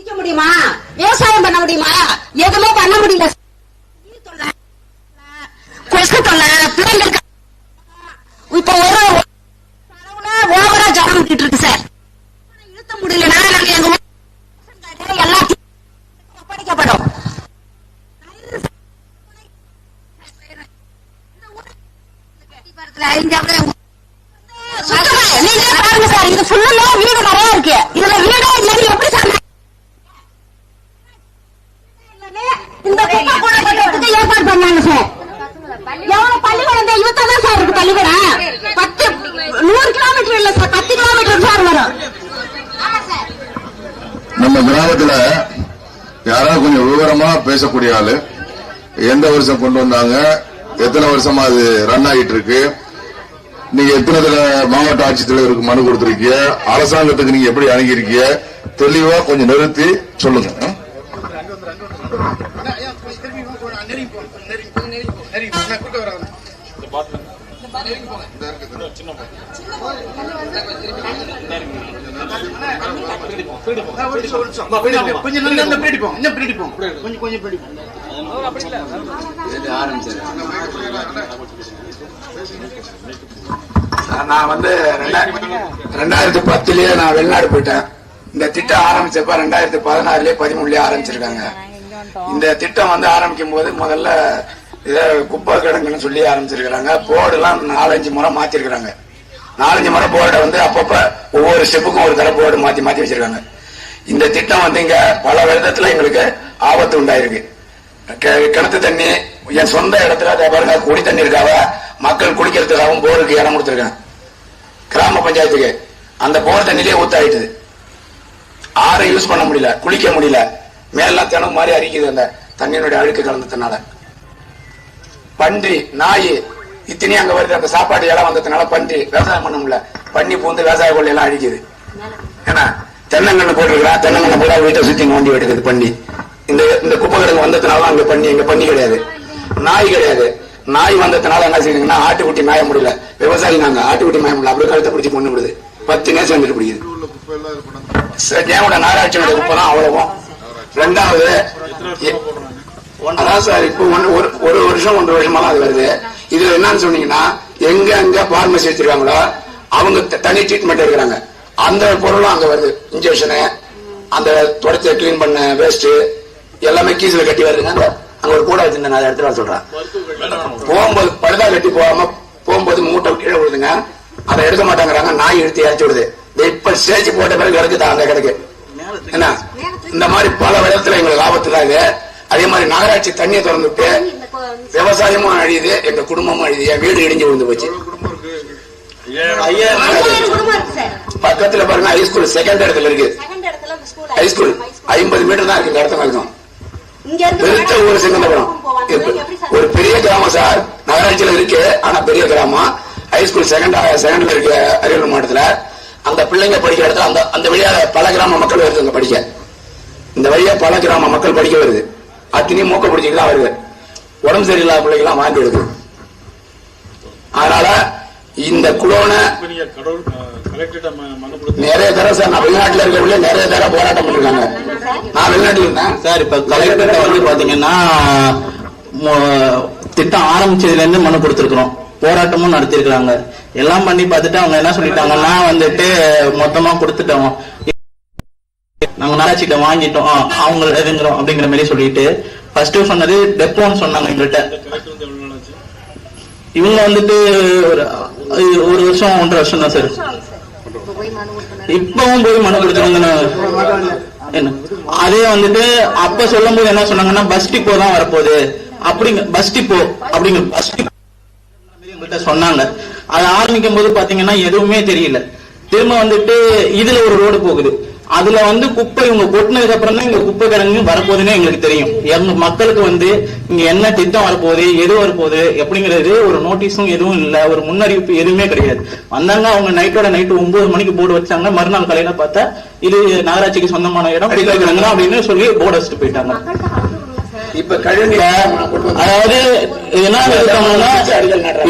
குடிக்க முடியுமா? விவசாயம் பண்ண முடியுமா? எதுவுமே பண்ண முடியல. கொசு தொல்லை பிள்ளைங்களுக்கு இப்ப ஒரு அளவுல ஓவரா ஜனம் விட்டுட்டு இருக்கு சார் இழுத்த முடியலன்னா நாங்க எங்க ஊர் எல்லாத்தையும் ஒப்படைக்கப்படும் சுத்தமா, நீங்களே பாருங்க சார் இது ஃபுல்லா வீடு நிறைய இருக்கு இதுல வீடே இல்லைன்னு எப்படி சார் இந்த குப்பை கூட கொட்டுறதுக்கு ஏற்பாடு பண்ணாங்க சார் எவ்வளவு பள்ளிக்கூடம் இந்த இவத்தான் தான் சார் இருக்கு பள்ளிக்கூடம் பத்து நூறு கிலோமீட்டர் இல்ல சார் பத்து கிலோமீட்டர் சார் வரும் ஆமா சார் நம்ம கிராமத்துல யாராவது கொஞ்சம் விவரமா பேசக்கூடிய ஆளு. எந்த வருஷம் கொண்டு வந்தாங்க? எத்தனை வருஷமா அது ரன் ஆகிட்டு இருக்கு நீங்க எத்தனை மாவட்ட ஆட்சித்தலைவருக்கு மனு கொடுத்திருக்கீங்க? அரசாங்கத்துக்கு நீங்க எப்படி அணுகிருக்கீங்க தெளிவா கொஞ்சம் நிறுத்தி சொல்லுங்க. ஆ? கொஞ்சம் நல்லா இன்னும் கொஞ்சம் கொஞ்சம் நான் வந்து ரெண்டாயிரத்தி பத்துலயே நான் வெளிநாடு போயிட்டேன். இந்த திட்டம் ஆரம்பிச்சப்ப ரெண்டாயிரத்தி பதினாறுலயே பதிமூணுலயே ஆரம்பிச்சிருக்காங்க. இந்த திட்டம் வந்து ஆரம்பிக்கும் போது முதல்ல இதை குப்பை கிடங்குன்னு சொல்லி ஆரம்பிச்சிருக்கிறாங்க. போர்டு எல்லாம் நாலஞ்சு முறை மாத்திருக்காங்க நாலஞ்சு முறை போர்டை வந்து அப்பப்ப ஒவ்வொரு ஸ்டெப்புக்கும் ஒரு தடவை போர்டு மாத்தி மாத்தி வச்சிருக்காங்க. இந்த திட்டம் வந்து இங்க பல விதத்துல எங்களுக்கு ஆபத்து உண்டாயிருக்கு. கிணத்து தண்ணி என் சொந்த இடத்துல அதை பாருங்க குடி தண்ணி இருக்காவ மக்கள் குடிக்கிறதுக்காகவும் போருக்கு இடம் கொடுத்துருக்கேன் கிராம பஞ்சாயத்துக்கு அந்த போர் தண்ணியிலே ஊத்தாயிட்டுது. ஆறை யூஸ் பண்ண முடியல குளிக்க முடியல. மேலாம் தினம் மாதிரி அரிக்குது அந்த தண்ணியினுடைய அழுக்கு கலந்ததுனால. பன்றி நாய் இத்தனையும் அங்க வருது. அந்த சாப்பாடு இடம் வந்ததுனால பன்றி விவசாயம் பண்ண முடியல பண்ணி பூந்து விவசாய கொள்ளை எல்லாம் அழிக்குது. ஏன்னா தென்னங்கண்ணு போட்டிருக்கிறா தென்னங்கண்ணு போட வீட்டை சுத்தி நோண்டி விட்டுக்குது பண்ணி இந்த இந்த குப்பை கிடங்கு வந்ததுனால அங்க பண்ணி இங்க பண்ணி கிடையாது. நாய் கிடையாது. நாய் வந்ததுனால என்ன செய்யுங்கன்னா ஆட்டுக்குட்டி மாய முடியல. விவசாயி நாங்க ஆட்டுக்குட்டி மாய முடியல. அப்படியே கழுத்தை பிடிச்சி கொண்டு விடுது. பத்து நேரம் வந்துட்டு பிடிக்குது. ஜெயமுட நாராட்சியோட குப்பை தான் அவ்வளவும்? ரெண்டாவது அதான் சார் இப்போ ஒன்று ஒரு ஒரு வருஷம் ஒன்றரை வருஷமா அது வருது. இதுல என்னன்னு சொன்னீங்கன்னா எங்க எங்க பார்மசி வச்சிருக்காங்களோ அவங்க த- தனி ட்ரீட்மெண்ட் எடுக்கிறாங்க. அந்த பொருளும் அங்க வருது. இன்ஜெக்ஷனு அந்த தொடச்ச கிளீன் பண்ண வேஸ்ட் எல்லாமே கீஸ்ல கட்டி வருதுங்க. அந்த அங்க ஒரு கூட வச்சிருந்தேன் நான் இடத்துல வர சொல்றேன். போகும்போது பழுதா கட்டி போகாம போகும்போது மூட்டை கீழே விழுதுங்க. அதை எடுக்க மாட்டாங்கிறாங்க. நாய் இழுத்து இறச்சி விடுது. இப்ப ஸ்டேஜ் போட்ட பிறகு கிடக்குது அந்த கிடக்கு? என்ன? இந்த மாதிரி பல விதத்துல எங்களுக்கு ஆபத்து தான் இது. அதே மாதிரி நகராட்சி தண்ணியை திறந்துட்டு விவசாயமும் அழியுது எங்க குடும்பமும் அழியுது. என் வீடு இடிஞ்சு விழுந்து போச்சு. ஐயாயிரம் குடும்பம். இருக்கு. சார். பக்கத்துல பாருங்க ஹைஸ்கூல் செகண்ட் இடத்துல இருக்கு. செகண்ட் இடத்துல ஸ்கூல் ஹைஸ்கூல் ஐம்பது மீட்டர் தான் இருக்கு இந்த இடத்துல இருக்கும். பெருத்த ஊர் சிங்கந்தபுரம் ஒரு பெரிய கிராமம் சார். நகராட்சியில இருக்கு ஆனா பெரிய கிராமம். ஹைஸ்கூல் செகண்ட் செகண்ட்ல இருக்கு அரியலூர் மாவட்டத்துல. அந்த பிள்ளைங்க படிக்கிற இடத்துல அந்த அந்த வழியா பல கிராம மக்கள் வருது அங்க படிக்க. இந்த வழியா பல கிராம மக்கள் படிக்க வருது. அத்தனையும் மூக்க பிடிச்சிட்டு தான் வருது உடம்பு சரியில்லாத பிள்ளைங்களாம் வாங்கி அதனால இந்த கொடுத்து நிறைய தடவை சார் நான் வெளிநாட்டுல இருக்கவங்களே நிறைய தடவை போராட்டம் பண்ணிருக்காங்க. நான் வெளிநாட்டுல இருந்தேன். சார் இப்ப கலெக்டர்கிட்ட வந்து பாத்தீங்கன்னா மொ- திட்டம் ஆரம்பிச்சதுல இருந்து மனு கொடுத்திருக்கிறோம் போராட்டமும் நடத்திருக்கிறாங்க எல்லாம் பண்ணி பார்த்துட்டு அவங்க என்ன சொல்லிட்டாங்கன்னா வந்துட்டு மொத்தமா கொடுத்துட்டோம். நாங்க நகராட்சிகிட்ட வாங்கிட்டோம். அவங்க இதுங்கிறோம் அப்படிங்கிற மாதிரி சொல்லிட்டு ஃபர்ஸ்ட் சொன்னது டெப்போன்னு சொன்னாங்க எங்கள்கிட்ட இவங்க வந்துட்டு ஒரு ஒரு வருஷம் ஒன்றரை வருஷம் தான் சார் இப்பவும் போய் மனு கொடுத்துருங்க என்ன? அதே வந்துட்டு அப்ப சொல்லும் போது என்ன சொன்னாங்கன்னா பஸ் டிப்போ தான் வரப்போகுது. அப்படிங்க பஸ் டிப்போ அப்படிங்க பஸ் டிப்போ எங்கள்கிட்ட சொன்னாங்க. அது ஆரம்பிக்கும் போது பாத்தீங்கன்னா எதுவுமே தெரியல. திரும்ப வந்துட்டு இதுல ஒரு ரோடு போகுது. அதுல வந்து குப்பை இவங்க கொட்டினதுக்கு அப்புறம் தான் இங்க குப்பை கிடங்கு வரப்போகுதுன்னு எங்களுக்கு தெரியும். எங்க மக்களுக்கு வந்து இங்க என்ன திட்டம் வரப்போகுது எது வரப்போகுது எப்படிங்கிறது ஒரு நோட்டீஸும் எதுவும் இல்ல. ஒரு முன்னறிவிப்பு எதுவுமே கிடையாது. வந்தாங்க அவங்க நைட்டோட நைட்டு ஒன்பது மணிக்கு போர்டு வச்சாங்க. மறுநாள் காலையில பார்த்தா இது நகராட்சிக்கு சொந்தமான இடம். குப்பை கிடங்கு தான் அப்படின்னு சொல்லி போர்டு வச்சுட்டு போயிட்டாங்க. இப்ப கழிவு அதாவது என்ன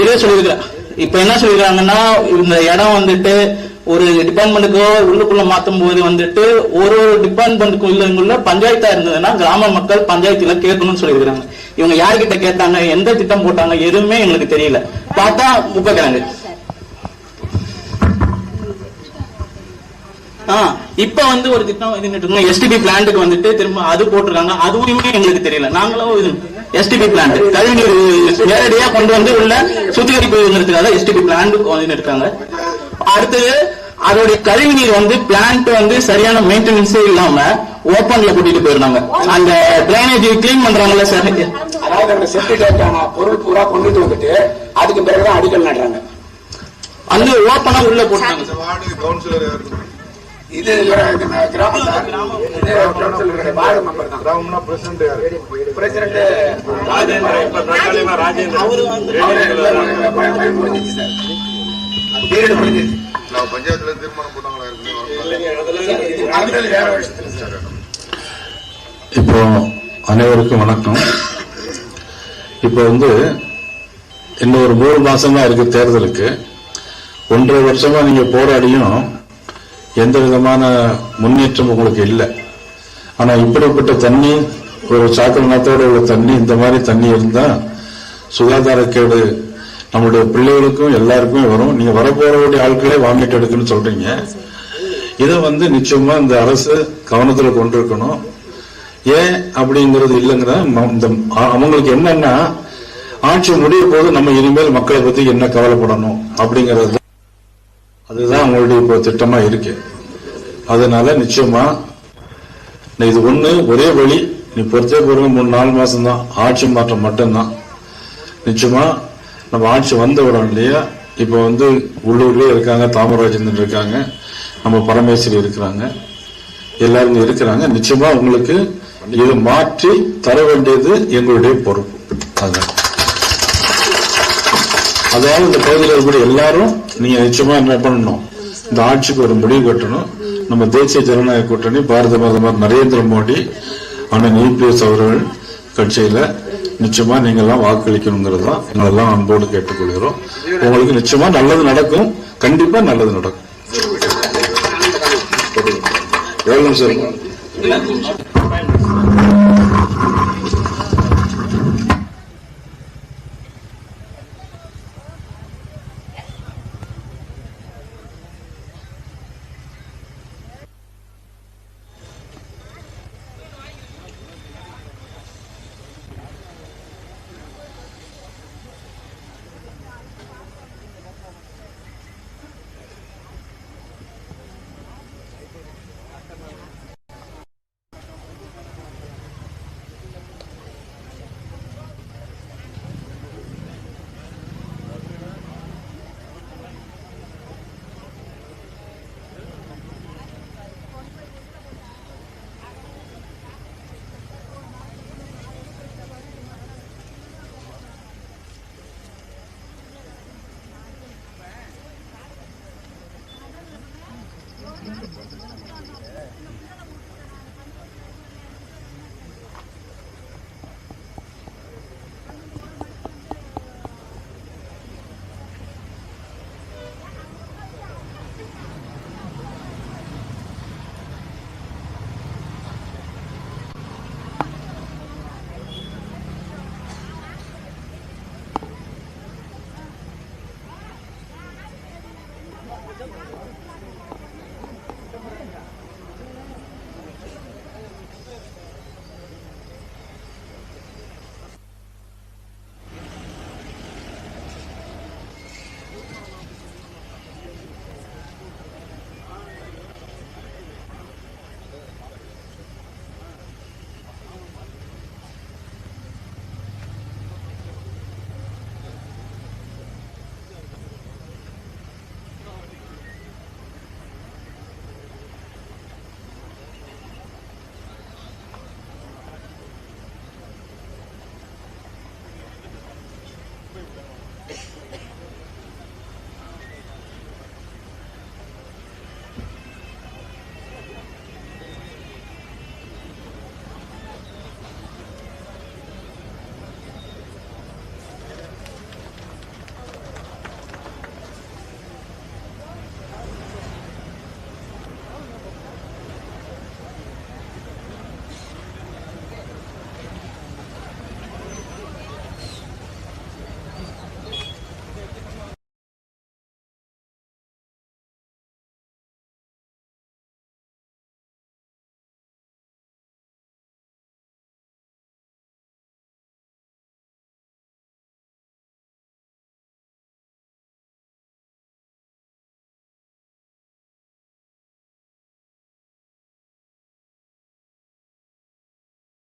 இதே சொல்லியிருக்கிறேன் இப்ப என்ன சொல்லிருக்காங்கன்னா இந்த இடம் வந்துட்டு ஒரு டிபார்ட்மெண்ட்டுக்கோ உள்ளுக்குள்ள மாத்தும் போது வந்துட்டு ஒரு ஒரு டிபார்ட்மெண்ட்டுக்குள்ள பஞ்சாயத்தா இருந்ததுன்னா கிராம மக்கள் பஞ்சாயத்துல கேட்கணும்னு சொல்லியிருக்காங்க இவங்க யார்கிட்ட கேட்டாங்க எந்த திட்டம் போட்டாங்க எதுவுமே எங்களுக்கு தெரியல. பார்த்தா முப்பக்கிறாங்க ஆஹ் இப்ப வந்து ஒரு திட்டம் இது எஸ்டிபி பிளான்ட்டுக்கு வந்துட்டு திரும்ப அது போட்டிருக்காங்க. அதுவுமே எங்களுக்கு தெரியல. நாங்களும் இது எஸ்டிபி பிளான்ட் கழிவு நேரடியா கொண்டு வந்து உள்ள சுத்திகரிப்பு இருக்காங்க எஸ்டிபி பிளான்ட் வந்து இருக்காங்க அடுத்தது அதோடைய கழிவுநீர் வந்து பிளான்ட் வந்து சரியான மெயின்டெனன்ஸே இல்லாம ஓப்பன்ல கூட்டிட்டு போயிருந்தாங்க. அந்த டிரைனேஜ் கிளீன் பண்றாங்கல்ல சார் அதாவது அந்த செப்டிக்கான பொருள் பூரா கொண்டுட்டு வந்துட்டு அதுக்கு பிறகுதான் அடிக்கல் நடுறாங்க வந்து ஓப்பனா உள்ள போட்டாங்க வார்டு கவுன்சிலர் இது கவுன்சிலருடைய வார்டு மெம்பர் தான். கிராமம்னா பிரசிடண்ட் யாரு? பிரசிடண்ட் இப்ப தற்காலிகமா ராஜேந்திரன். அவரு வந்து பஞ்சாயத்துல தீர்மானம் போட்டாங்களா இப்போ அனைவருக்கும் வணக்கம். இப்போ வந்து இன்னும் ஒரு மூணு மாசமா இருக்கு தேர்தலுக்கு. ஒன்றரை வருஷமா நீங்க போராடியும் எந்த விதமான முன்னேற்றம் உங்களுக்கு இல்லை. ஆனா இப்படிப்பட்ட தண்ணி ஒரு சாக்கல் நாத்தோட உள்ள தண்ணி இந்த மாதிரி தண்ணி இருந்தா சுகாதாரக்கேடு நம்மளுடைய பிள்ளைகளுக்கும் எல்லாருக்கும் வரும். நீங்க வரப்போறவருடைய ஆட்களே வாமிட் எடுக்குன்னு சொல்றீங்க. இதை வந்து நிச்சயமா இந்த அரசு கவனத்துல கொண்டிருக்கணும். ஏன் அப்படிங்கிறது இல்லைங்கிற ம- இந்த அவங்களுக்கு என்னன்னா ஆட்சி முடிய போது நம்ம இனிமேல் மக்களை பத்தி என்ன கவலைப்படணும் அப்படிங்கிறது. அதுதான் அவங்களுடைய இப்போ திட்டமா இருக்கு. அதனால நிச்சயமா நீ இது ஒண்ணு ஒரே வழி நீ பொறுத்தே பொறுங்க மூணு நாலு மாசம் தான் ஆட்சி மாற்றம் மட்டும்தான். நிச்சயமா நம்ம ஆட்சி வந்த விடம் இல்லையா இப்போ வந்து உள்ளூர்லேயே இருக்காங்க தாமராஜேந்திரன் இருக்காங்க நம்ம பரமேஸ்வரி இருக்கிறாங்க எல்லாரும் இருக்கிறாங்க. நிச்சயமா உங்களுக்கு இது மாற்றி தர வேண்டியது எங்களுடைய பொறுப்பு. அதுதான் அதாவது இந்த பகுதியில் இருக்கக்கூடிய எல்லாரும் நீங்க நிச்சயமா என்ன பண்ணணும்? இந்த ஆட்சிக்கு ஒரு முடிவு கட்டணும். நம்ம தேசிய ஜனநாயக கூட்டணி பாரத பிரதமர் நரேந்திர மோடி அண்ணன் யூபிஎஸ் அவர்கள் கட்சியில நிச்சயமா நீங்க எல்லாம் வாக்களிக்கணுங்கிறது தான் எங்களெல்லாம் அன்போடு கேட்டுக்கொள்கிறோம். உங்களுக்கு நிச்சயமா நல்லது நடக்கும். கண்டிப்பா நல்லது நடக்கும். எவ்வளவு சார்